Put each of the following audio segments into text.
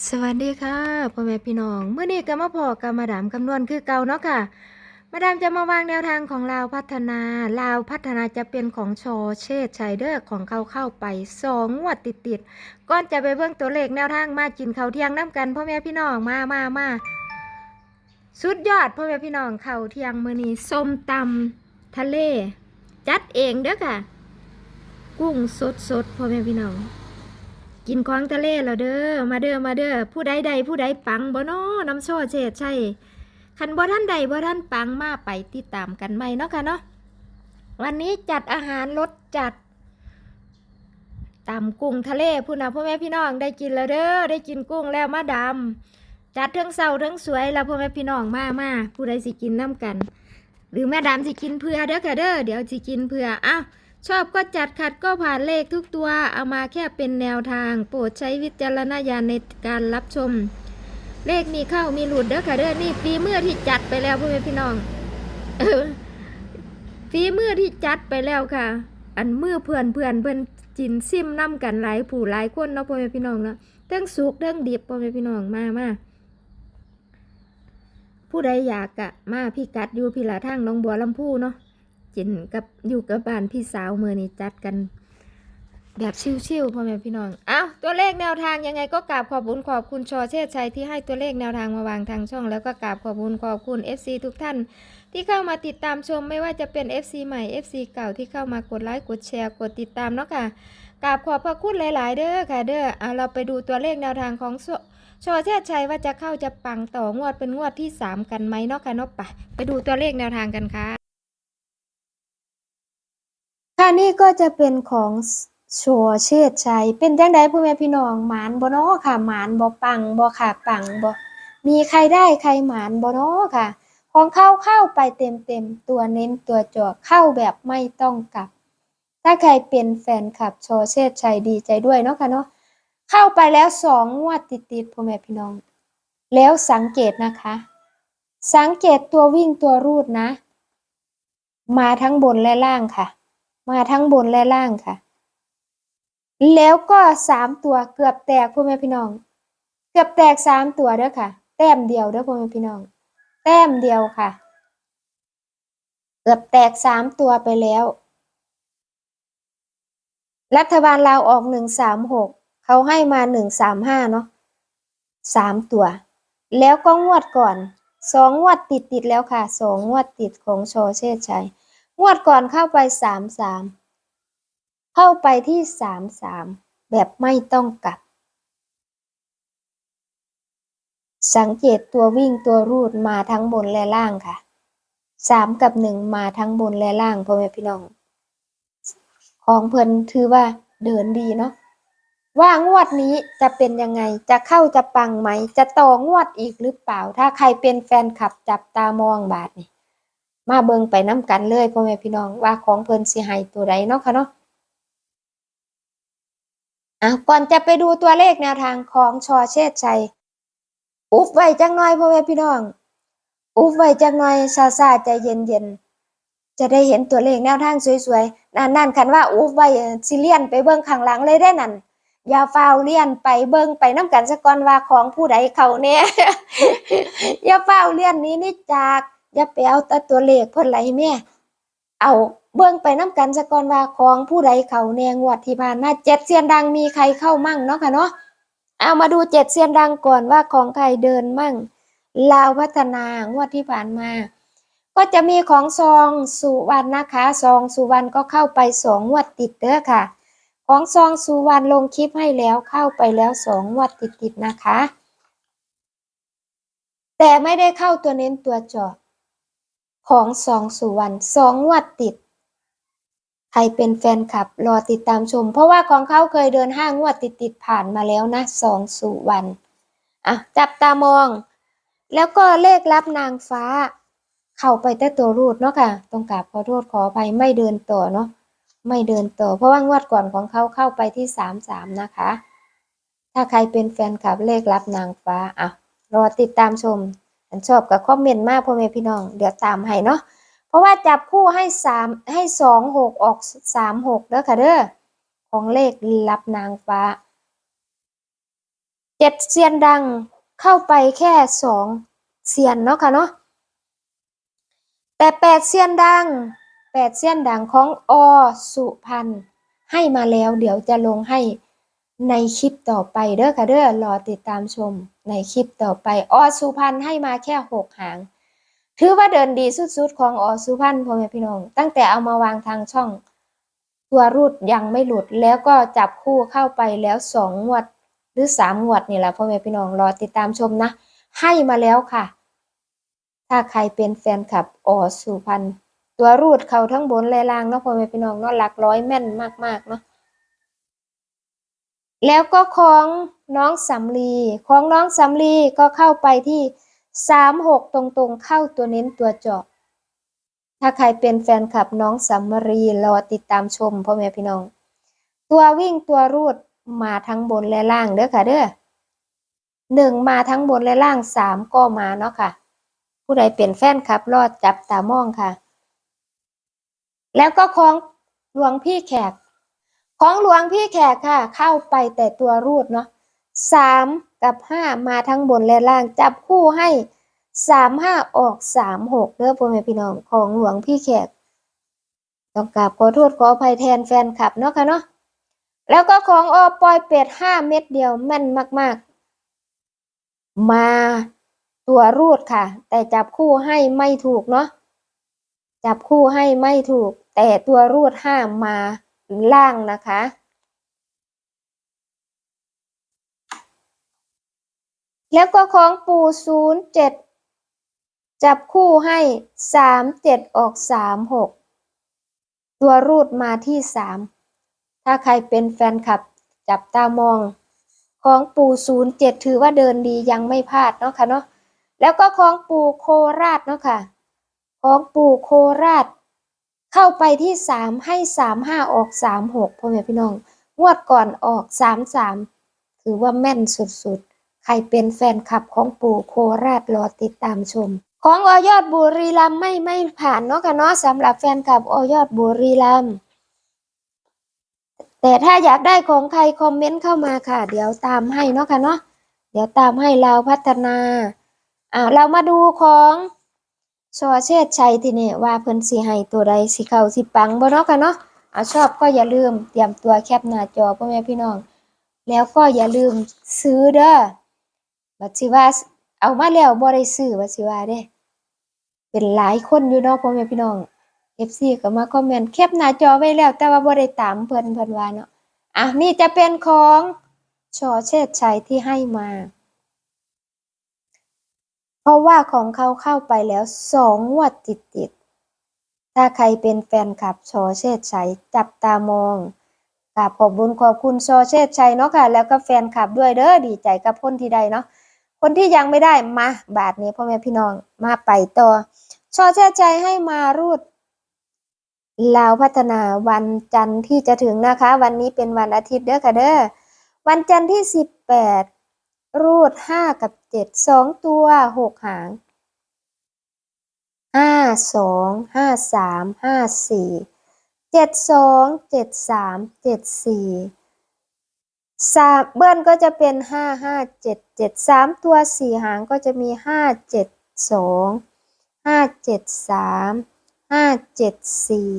สวัสดีค่ะพ่อแม่พี่น้องเมื่อนี้ก็มาพอกับมาดามคำนวณคือเก่าเนาะค่ะ มาดามจะมาวางแนวทางของลาวพัฒนาลาวพัฒนาจะเป็นของชอเชษชัยเดอร์ของเขาเข้าไปสองงวดติดติดๆก่อนจะไปเบิ่งตัวเลขแนวทางมากินเขาเที่ยงน้ำกันพ่อแม่พี่น้องมามามาสุดยอดพ่อแม่พี่น้องเขาเที่ยงมื้อนี้ส้มตำทะเล จัดเองเด้อค่ะ กุ้งสดสดๆพ่อแม่พี่น้อง กินของทะเลแล้วเด้อ มาเด้อ มาเด้อ ผู้ใดใดผู้ใดปังบ่นอน้ำโชเชดใช่ คันบ่ท่านใดบ่ท่านปังมาไปติดตามกันใหมเนาะค่ะเนาะ วันนี้จัดอาหารรสจัดตำกุ้งทะเลพูดนะพ่อแม่พี่น้องได้กินแล้วเด้อ ได้กินกุ้งแล้วมาดำจัดทั้งเศร้าทั้งสวยแล้วพ่อแม่พี่น้องมามาผู้ใดสิกินน้ำกัน หรือแม่ดำสิกินเพื่อเด้อค่ะเด้อ เดี๋ยวสิกินเพื่ออ้าว ชอบก็จัดขัดก็ผ่านเลขทุกตัว เอามาแค่เป็นแนวทาง โปรดใช้วิจารณญาณในการรับชม เลขมีเข้ามีหลุดเด้อค่ะเด้อนี่ฟีเมื่อที่จัดไปแล้วพ่อแม่พี่น้องฟีเมื่อที่จัดไปแล้วค่ะ อันมือเพื่อนเพื่อนเพื่อนจินซิมน้ำกันหลายผู้หลายคนเนาะพ่อแม่พี่น้องเนาะเทั้งสุกเทั้งดิบพ่อแม่พี่น้องมามาผู้ใดอยากกะมาพี่กัดอยู่พี่ละทางน้องบัวลำพูเนาะ จินกับอยู่กับบ้านพี่สาวมือนี่จัดกัน แบบชิวๆพ่อแม่พี่น้องเอ้าตัวเลขแนวทางยังไงก็กราบขอบคุณขอบคุณชอเชษชัยที่ให้ตัวเลขแนวทางมาวางทางช่อง แล้วก็กราบขอบคุณขอบคุณ FC ทุกท่าน ที่เข้ามาติดตามชมไม่ว่าจะเป็น FC ใหม่ FC เก่าที่เข้ามากดไลค์กดแชร์กดติดตามเนาะค่ะกราบขอบพระคุณหลาย ๆ เด้อค่ะเด้อเอาเราไปดูตัวเลขแนวทางของชอเชษชัยว่าจะเข้าจะปังต่องวดเป็นงวดที่สามกันไหมเนาะค่ะเนาะไปไปดูตัวเลขแนวทางกันคะค่ะ นี่ก็จะเป็นของชัวเชษชัยเป็นจังไดพ่อแม่พี่น้องหมานบ่นาะค่ะหมานบ่ปังบ่ค่ะปังบ่มีใครได้ใครหมานบ่นาะค่ะ ของเข้าเข้าไปเต็มเต็มตัวเน้นตัวจอเข้าแบบไม่ต้องกลับ ถ้าใครเป็นแฟนคลับชอเชษชัยดีใจด้วยเนาะค่ะเนาะเข้าไปแล้วสองงวดติดๆพ่อแม่พี่น้อง แล้วสังเกตนะคะ สังเกตตัววิ่งตัวรูดนะ มาทั้งบนและล่างค่ะ มาทั้งบนและล่างค่ะ แล้วก็สามตัวเกือบแตกพ่อแม่พี่น้อง เกือบแตกสามตัวเด้อค่ะ แต้มเดียวเด้อพ่อแม่พี่น้อง แต้มเดียวค่ะ เกือบแตกสามตัวไปแล้ว รัฐบาลลาวออกหนึ่งสามหกเขาให้มาหนึ่งสามห้าเนาะสามตัว แล้วก็งวดก่อนสองงวดติดติดแล้วค่ะสองงวดติดของโชเชษชัย งวดก่อนเข้าไปสามสามเข้าไปที่สามสามแบบไม่ต้องกลับ สังเกตตัววิ่งตัวรูดมาทั้งบนและล่างค่ะสามกับหนึ่งมาทั้งบนและล่างพ่อแม่พี่น้อง ของเพิ่นถือว่าเดินดีเนาะว่างวดนี้จะเป็นยังไงจะเข้าจะปังไหม จะต่องวดอีกหรือเปล่า ถ้าใครเป็นแฟนคลับจับตามองบาทนี่ มาเบิ่งไปน้ำกันเลยพ่อแม่พี่น้องว่าของเพิ่นสิให้ตัวใดเนาะค่ะเนาะอะก่อนจะไปดูตัวเลขแนวทางของชอเชษชัย อุบไว้จังหน่อยพ่อแม่พี่น้อง อุบไว้จังหน่อยซาซาใจเย็นๆจะได้เห็นตัวเลขแนวทางสวยๆนั่นนั่นคันว่าอุบไว้สิเลียนไปเบิ่งข้างหลังเลยได้นั่นอย่าฟ้าวเลียนไปเบิ่งไปน้ำกันซะก่อนว่าของผู้ใดเขาแน่อย่าฟ้าวเลียนนี้นี่จาก อย่าไปเอาแต่ตัวเลขเพิ่นไหลแม่เอาเบิ่งไปน้ำกันซะกอนว่าของผู้ใดเขาแนงวดที่ผ่านมาเจ็ดเซียนดังมีใครเข้ามั่งเนาะค่ะเนาะเอามาดูเจ็ดเซียนดังก่อนว่าของใครเดินมั่งลาวพัฒนางวดที่ผ่านมา ก็จะมีของซองสุวรรณนะคะซองสุวรรณก็เข้าไปสองงวดติดเด้อค่ะ ของซองสุวรรณลงคลิปให้แล้วเข้าไปแล้วสองงวดติดๆนะคะ แต่ไม่ได้เข้าตัวเน้นตัวจาะ ของสองสุวรรณสองงวดติด ใครเป็นแฟนคลับรอติดตามชม เพราะว่าของเขาเคยเดินห้างวดติดติดผ่านมาแล้วนะสองสุวรรณอะจับตามอง แล้วก็เลขรับนางฟ้า เข้าไปแต่ตัวรูดเนาะค่ะต้องกราบขอโทษขออภัยไม่เดินต่อเนาะไม่เดินต่อ เพราะว่างวดก่อนของเขาเข้าไปที่สามสามนะคะ ถ้าใครเป็นแฟนคลับเลขรับนางฟ้าอะรอติดตามชม อันชอบกับคอมเมนต์มากพ่อแม่พี่น้อง เดี๋ยวตามให้เนาะเพราะว่าจับคู่ให้สามให้สองหกออกสามหกเด้อค่ะเด้อของเลขรับนางฟ้าเจ็ดเซียนดังเข้าไปแค่สองเซียนเนาะค่ะเนาะแต่แปดเซียนดังแปดเซียนดังของอสุพันให้มาแล้ว เดี๋ยวจะลงให้ ในคลิปต่อไปเด้อค่ะเด้อรอติดตามชมในคลิปต่อไปออสุพันธ์ให้มาแค่หกหาง ถือว่าเดินดีสุดๆ ของออสุพันธ์พ่อแม่พี่น้อง ตั้งแต่เอามาวางทางช่อง ตัวรูดยังไม่หลุดแล้วก็จับคู่เข้าไปแล้วสองงวดหรือสามงวดนี่แหละพ่อแม่พี่น้องรอติดตามชมนะ ให้มาแล้วค่ะ ถ้าใครเป็นแฟนคลับออสุพันธ์ตัวรูดเขาทั้งบนและล่างเนาะพ่อแม่พี่น้องเนาะหลักร้อยแม่นมากๆเนาะ แล้วก็ของน้องสำลีของน้องสำลีก็เข้าไปที่สามหกตรงๆ เข้าตัวเน้นตัวเจาะ ถ้าใครเป็นแฟนคลับน้องสำรีรอติดตามชมพ่อแม่พี่น้อง ตัววิ่งตัวรูดมาทั้งบนและล่างเด้อค่ะเด้อหนึ่งมาทั้งบนและล่างสามก็มาเนาะค่ะ ผู้ใดเป็นแฟนคลับรอดจับตามองค่ะ แล้วก็ของหลวงพี่แขก ของหลวงพี่แขกค่ะ เข้าไปแต่ตัวรูดเนาะสามกับห้ามาทั้งบนและล่างจับคู่ให้สามห้าออกสามหกเด้อพ่อแม่พี่น้องของหลวงพี่แขกต้องกราบขอโทษขออภัยแทนแฟนคลับเนาะค่ะเนาะแล้วก็ของอปอยเป็ดห้าเม็ดเดียวแม่นมาก ๆ มาตัวรูดค่ะ แต่จับคู่ให้ไม่ถูกเนาะจับคู่ให้ไม่ถูก แต่ตัวรูดห้ามา ล่างนะคะ แล้วก็ของปูศูนย์เจ็ดจับคู่ให้สามเจ็ดออกสามหกตัวรูดมาที่สามถ้าใครเป็นแฟนคลับจับตามอง ของปูศูนย์เจ็ดถือว่าเดินดียังไม่พลาดเนาะค่ะเนาะแล้วก็ของปูโคราชเนาะค่ะ ของปูโคราช เข้าไปที่สามให้สามห้าออกสามหกพ่อแม่พี่น้องงวดก่อนออกสามสามถือว่าแม่นสุดๆ ใครเป็นแฟนคลับของปู่โคราชรอติดตามชม ของอยอดบุรีรัมไม่ไม่ผ่านเนาะค่ะเนาะสำหรับแฟนคลับอยอดบุรีรัมแต่ถ้าอยากได้ของใครคอมเมนต์เข้ามาค่ะ เดี๋ยวตามให้เนาะค่ะเนาะเดี๋ยวตามให้เราพัฒนาอ่าเรามาดูของ ชอเชษชัยทีนี่ว่าเพิ่นสิให้ตัวใดสิเข้าสิปังบ่เนาะค่ะเนาะอ่าชอบก็อย่าลืมเตรียมตัวแคปหน้าจอพ่อแม่พี่น้อง แล้วก็อย่าลืมซื้อเด้อบัดสิว่าเอามาแล้วบ่ได้ซื้อบัดสิว่าเด้ เป็นหลายคนอยู่เนาะพ่อแม่พี่น้อง FC ก็มาคอมเมนต์แคปหน้าจอไว้แล้ว แต่ว่าบ่ได้ตามเพิ่นเพิ่นว่าเนาะอะนี่จะเป็นของชอเชษชัยที่ให้มา เพราะว่าของเขาเข้าไปแล้วสองงวดติดติดๆถ้าใครเป็นแฟนคลับชอเชษชัยจับตามองกราบขอบบุญขอบคุณชอเชษชัยเนาะค่ะ แล้วก็แฟนคลับด้วยเด้อดีใจกับคนที่ได้เนาะคนที่ยังไม่ได้มาบาทนี้พ่อแม่พี่น้องมาไปต่อชอเชษชัยให้มารูดลาวพัฒนาวันจันทร์ที่จะถึงนะคะ วันนี้เป็นวันอาทิตย์เด้อค่ะเด้อวันจันทร์ที่สิบแปดรูดห้ากับ เจ็ดสองตัวหกหางห้าสองห้าสามห้าสี่เจ็ดสองเจ็ดสามเจ็ดสี่สามเบิ้ลก็จะเป็นห้าห้าเจ็ดเจ็ดสามตัวสี่หางก็จะมีห้าเจ็ดสองห้าเจ็ดสามห้าเจ็ดสี่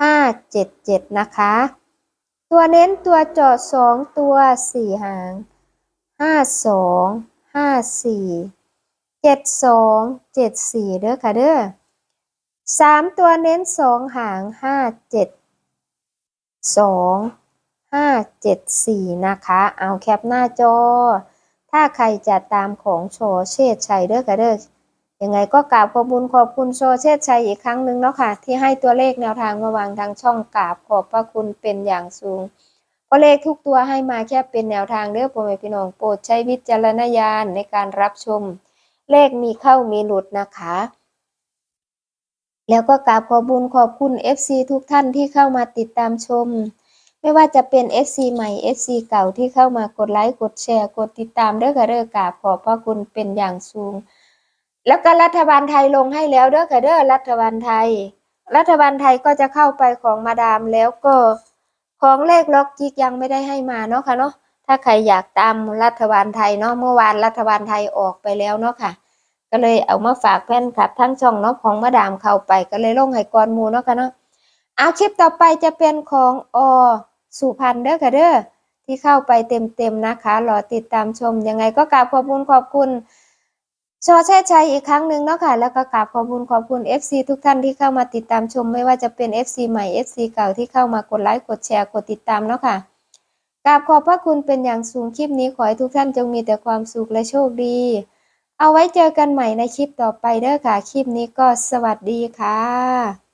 ห้าเจ็ดเจ็ดนะคะ ตัวเน้นตัวจอดสองตัวสี่หางห้าสอง ห้าสี่เจ็ดสองเจ็ดสี่เด้อค่ะเด้อสามตัวเน้นสองหางห้าเจ็ดสองห้าเจ็ดสี่นะคะ เอาแคปหน้าจอ ถ้าใครจะตามของโชเชษชัยเด้อค่ะเด้อยังไงก็กราบขอบคุณขอบคุณโชเชษชัยอีกครั้งหนึ่งเนาะค่ะ ที่ให้ตัวเลขแนวทางมาวางทางช่องกราบขอบพระคุณเป็นอย่างสูง เพราะเลขทุกตัวให้มาแค่เป็นแนวทางเด้อพ่อแม่พี่น้องโปรดใช้วิจารณญาณในการรับชม เลขมีเข้ามีหลุดนะคะ แล้วก็กราบขอบุญขอบคุณ FC ทุกท่านที่เข้ามาติดตามชม ไม่ว่าจะเป็น FC ใหม่ FC เก่าที่เข้ามากดไลค์กดแชร์กดติดตามเด้อค่ะเด้อกราบขอบพระคุณเป็นอย่างสูง แล้วก็รัฐบาลไทยลงให้แล้วเด้อค่ะเด้อรัฐบาลไทย รัฐบาลไทยก็จะเข้าไปของมาดามแล้วก็ ของเลขล็อกจิกยังไม่ได้ให้มาเนาะค่ะเนาะถ้าใครอยากตามรัฐบาลไทยเนาะเมื่อวานรัฐบาลไทยออกไปแล้วเนาะค่ะ ก็เลยเอามาฝากแฟนคลับทั้งช่องเนาะของมาดามเข้าไปก็เลยลงให้กอนมูเนาะค่ะเนาะเอาคลิปต่อไปจะเป็นของอสุพรรณเด้อค่ะเด้อที่เข้าไปเต็มๆนะคะ รอติดตามชมยังไงก็กราบขอบคุณขอบคุณ ชอแช่ชัยอีกครั้งหนึ่งเนาะค่ะ แล้วก็กราบขอบคุณขอบคุณ FC ทุกท่านที่เข้ามาติดตามชม ไม่ว่าจะเป็น FC ใหม่ FC เก่าที่เข้ามากดไลค์กดแชร์กดติดตามเนาะค่ะกราบขอบพระคุณเป็นอย่างสูงคลิปนี้ขอให้ทุกท่านจงมีแต่ความสุขและโชคดี เอาไว้เจอกันใหม่ในคลิปต่อไปเด้อค่ะ คลิปนี้ก็สวัสดีค่ะ